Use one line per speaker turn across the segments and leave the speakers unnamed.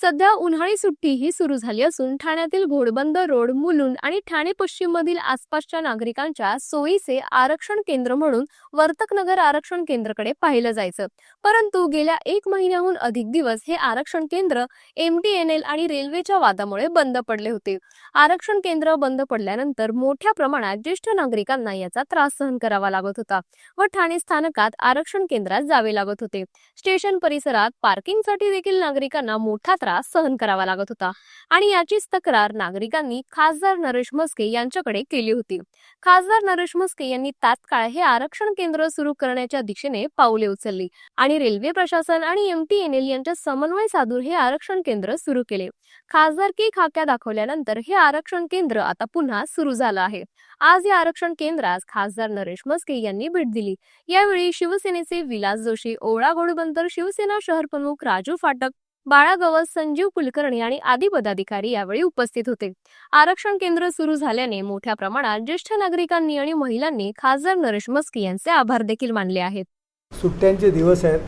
सध्या उन्हाळी सुट्टी ही सुरू झाली असून ठाण्यातील घोडबंद रोड मुलुंड आणि ठाणे पश्चिम मधील आसपासच्या नागरिकांच्या सोयीचे आरक्षण केंद्र म्हणून वर्तकनगर आरक्षण केंद्रकडे पाहिलं जायचं. परंतु गेल्या एक महिन्याहून अधिक दिवस हे आरक्षण केंद्र एमटीएनएल आणि रेल्वेच्या वादामुळे बंद पडले होते. आरक्षण केंद्र बंद पडल्यानंतर मोठ्या प्रमाणात ज्येष्ठ नागरिकांना याचा त्रास सहन करावा लागत होता व ठाणे स्थानकात आरक्षण केंद्रात जावे लागत होते. स्टेशन परिसरात पार्किंगसाठी देखील नागरिकांना मोठा त्रास त्रास सहन करावा लागत होता. आणि याचीच तक्रार नागरिकांनी खासदार नरेश म्हस्के यांच्याकडे केली होती. खासदार नरेश म्हस्के यांनी तात्काळ हे आरक्षण केंद्र सुरू करण्याच्या दिशेने पावले उचलली आणि रेल्वे प्रशासन आणि एमटीएनएल यांच्या समन्वय साधून हे आरक्षण केंद्र सुरू केले. खासदारकी खाक्या दाखवल्यानंतर हे आरक्षण केंद्र आता पुन्हा सुरू झालं आहे. आज या आरक्षण केंद्रास खासदार नरेश मस्के यांनी भेट दिली. यावेळी शिवसेनेचे विलास जोशी ओळा गोडबंतर शिवसेना शहर प्रमुख राजू फाटक बाळा गवस संजीव कुलकर्णी आणि आदी पदाधिकारी यावेळी उपस्थित होते. आरक्षण केंद्र सुरू झाल्याने मोठ्या प्रमाणात ज्येष्ठ नागरिकांनी आणि महिलांनी खासदार नरेश मस्की यांचे आभार देखील मानले आहेत.
सुट्ट्यांचे दिवस आहेत.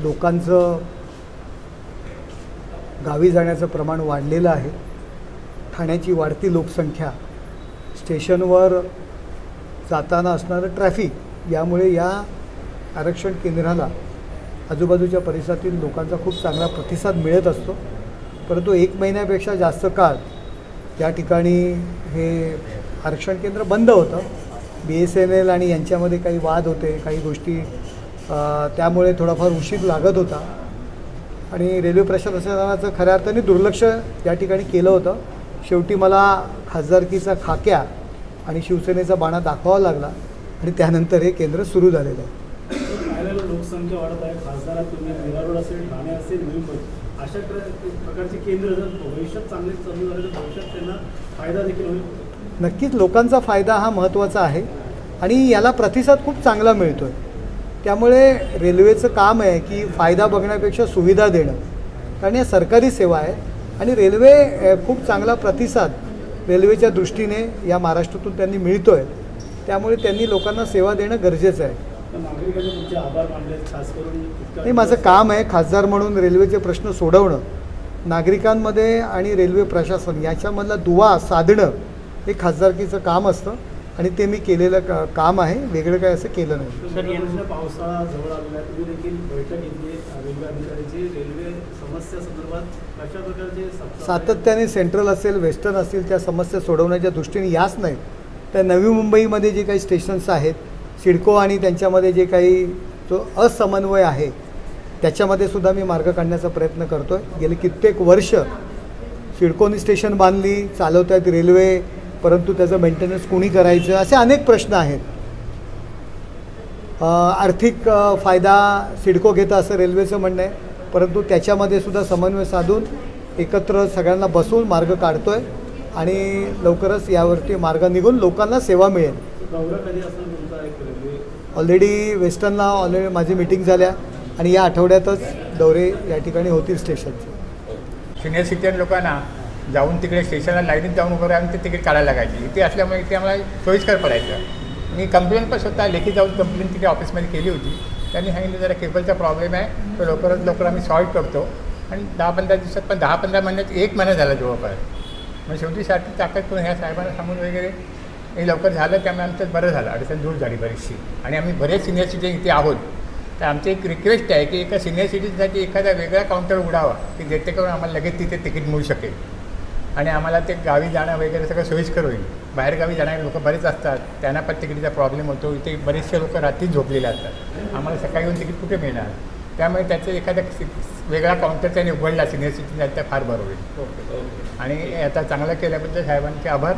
लोकांचं गावी जाण्याचं प्रमाण वाढलेलं आहे. ठाण्याची वाढती लोकसंख्या स्टेशनवर जाताना असणारं ट्रॅफिक यामुळे या आरक्षण केंद्राला आजूबाजूच्या परिसरातील लोकांचा खूप चांगला प्रतिसाद मिळत असतो. परंतु एक महिन्यापेक्षा जास्त काळ या ठिकाणी हे आरक्षण केंद्र बंद होतं. बी एस एन एल आणि यांच्यामध्ये काही वाद होते काही गोष्टी त्यामुळे थोडाफार उशीर लागत होता. आणि रेल्वे प्रशासनाचं खऱ्या अर्थाने दुर्लक्ष या ठिकाणी केलं होतं. शेवटी मला खासदारकीचा खाक्या आणि शिवसेनेचा बाणा दाखवावा लागला आणि त्यानंतर हे केंद्र सुरू झालेलं आहे.
लोकसंख्या वाढत आहे. खासदारात तुम्ही मीरा असेल ठाणे असेल मुंबई अशा प्रकारचे केंद्र जर भविष्यात चांगले चालू झाले तर भविष्यात त्यांना फायदा देखील होईल.
नक्कीच लोकांचा फायदा हा महत्त्वाचा आहे आणि याला प्रतिसाद खूप चांगला मिळतो आहे त्यामुळे रेल्वेचं काम आहे की फायदा बघण्यापेक्षा सुविधा देणं. कारण या सरकारी सेवा आहे आणि रेल्वे खूप चांगला प्रतिसाद रेल्वेच्या दृष्टीने या महाराष्ट्रातून त्यांनी मिळतो आहे त्यामुळे त्यांनी लोकांना सेवा देणं गरजेचं आहे. नाही माझं काम आहे खासदार म्हणून रेल्वेचे प्रश्न सोडवणं. नागरिकांमध्ये आणि रेल्वे प्रशासन याच्यामधला दुवा साधणं हे खासदारकीचं काम असतं आणि ते मी केलेलं का काम आहे. वेगळं काय असं केलं नाही.
सर यंदा पावसाळा जवळ आलेला आहे. तुम्ही देखील बैठक घेतली आहे. रेल्वे अधिकाऱ्याची रेल्वे समस्या संदर्भात कशा प्रकारचे सप्ताह-
सातत्याने सेंट्रल असेल वेस्टर्न असतील त्या समस्या सोडवण्याच्या दृष्टीने याच नाही तर नवी मुंबईमध्ये जे काही स्टेशन्स आहेत सिडको आणि त्यांच्यामध्ये जे काही जो असमन्वय आहे त्याच्यामध्ये सुद्धा मी मार्ग काढण्याचा प्रयत्न करतो आहे गेले कित्येक वर्ष सिडकोनी स्टेशन बांधली चालवत आहेत रेल्वे परंतु त्याचं मेंटेनन्स कुणी करायचं? असे अनेक प्रश्न आहेत. आर्थिक फायदा सिडको घेतं असं रेल्वेचं म्हणणं आहे. परंतु त्याच्यामध्ये सुद्धा समन्वय साधून एकत्र सगळ्यांना बसून मार्ग काढतो आहे आणि लवकरच यावरती मार्ग निघून लोकांना सेवा मिळेल
दौरा कधी असणार तुमचा एक रेल्वे
ऑलरेडी वेस्टर्नला ऑलरेडी माझी मिटिंग झाल्या आणि या आठवड्यातच दौरे या ठिकाणी होतील स्टेशनचे
सिनियर सिटीजन लोकांना जाऊन तिकडे स्टेशनला लाईनीत जाऊन वगैरे आम्ही ते तिकीट काढायला लागायची. इथे असल्यामुळे इथे आम्हाला सोयीस्कर पडायचं. मी कंप्लेंट पण स्वतः लेखी जाऊन कंप्लेंट तिकडे ऑफिसमध्ये केली होती. त्यांनी सांगितलं जरा केबलचा प्रॉब्लेम आहे. तो लवकरात लवकर आम्ही सॉल्व करतो. आणि दहा पंधरा दिवसात पण दहा पंधरा महिन्यात एक महिना झाला जवळपास. मग शेवटी साठी ताकद करून ह्या साहेबांना सांगून वगैरे हे लवकर झालं त्यामुळे आमचं बरं झालं. अडचण दूर झाली बरीचशी. आणि आम्ही बरेच सिनियर सिटीजन इथे आहोत. तर आमची एक रिक्वेस्ट आहे की एका सिनियर सिटीजनसाठी एखादा वेगळा काउंटर उघडावा की जेणेकरून आम्हाला लगेच तिथे तिकीट मिळू शकेल. आणि आम्हाला ते गावी जाणं वगैरे सगळं सोयीस्कर होईल. बाहेरगावी जाणारे लोक बरेच असतात. त्यांना पण तिकीटचा प्रॉब्लेम होतो. इथे बरेचसे लोक रात्रीच झोपलेले असतात. आम्हाला सकाळी येऊन तिकीट कुठे मिळणार? त्यामुळे त्याचं एखादा वेगळा काउंटर त्याने उघडला. सिनियर सिटीजन तर फार बरं होईल. आणि आता चांगलं केल्याबद्दल साहेबांचे आभार.